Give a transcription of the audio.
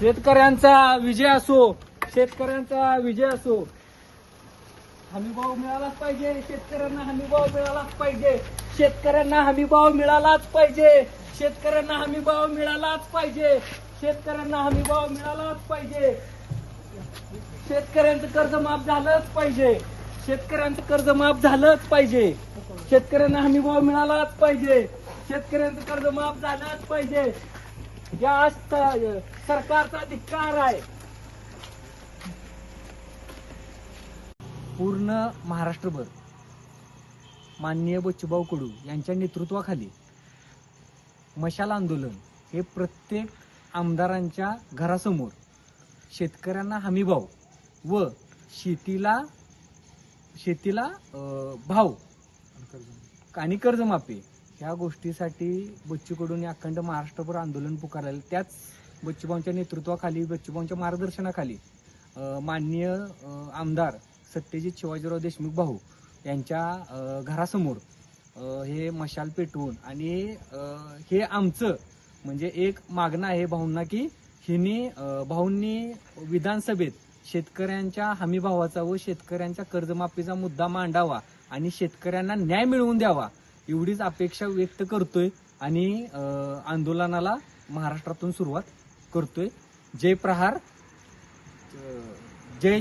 शेतकऱ्यांचा विजय असो शेतकऱ्यांचा विजय असो हमीभाव मिळालाच पाहिजे शेतकऱ्यांना हमीभाव मिळालाच पाहिजे शेतकऱ्यांना हमीभाव मिळालाच पाहिजे शेतकऱ्यांना हमीभाव मिळालाच पाहिजे शेतकऱ्यांना हमीभाव मिळालाच पाहिजे. शेतकऱ्यांचं कर्ज माफ झालंच पाहिजे शेतकऱ्यांचं कर्ज माफ झालंच पाहिजे शेतकऱ्यांना हमीभाव मिळालाच पाहिजे शेतकऱ्यांचं कर्ज माफ झालंच पाहिजे. या सरकारचा धिक्कार आहे. पूर्ण महाराष्ट्रभर माननीय बच्चूभाऊ कडू यांच्या नेतृत्वाखाली मशाल आंदोलन हे प्रत्येक आमदारांच्या घरासमोर शेतकऱ्यांना हमीभाव व शेतीला शेतीला अं, भाव आणि कर्जमाफी ह्या गोष्टीसाठी बच्चूकडून अखंड महाराष्ट्रभर आंदोलन पुकारलं त्याच बच्चूभाऊंच्या नेतृत्वाखाली बच्चूभाऊंच्या मार्गदर्शनाखाली माननीय आमदार सत्यजित शिवाजीराव देशमुख भाऊ यांच्या घरासमोर हे मशाल पेटवून आणि हे आमचं म्हणजे एक मागणं आहे भाऊंना की हिने भाऊंनी विधानसभेत शेतकऱ्यांच्या हमीभावाचा व शेतकऱ्यांच्या कर्जमाफीचा मुद्दा मांडावा आणि शेतकऱ्यांना न्याय मिळवून द्यावा एवढीच अपेक्षा व्यक्त करतोय आणि आंदोलनाला महाराष्ट्रातून सुरुवात करतोय. जय प्रहार जय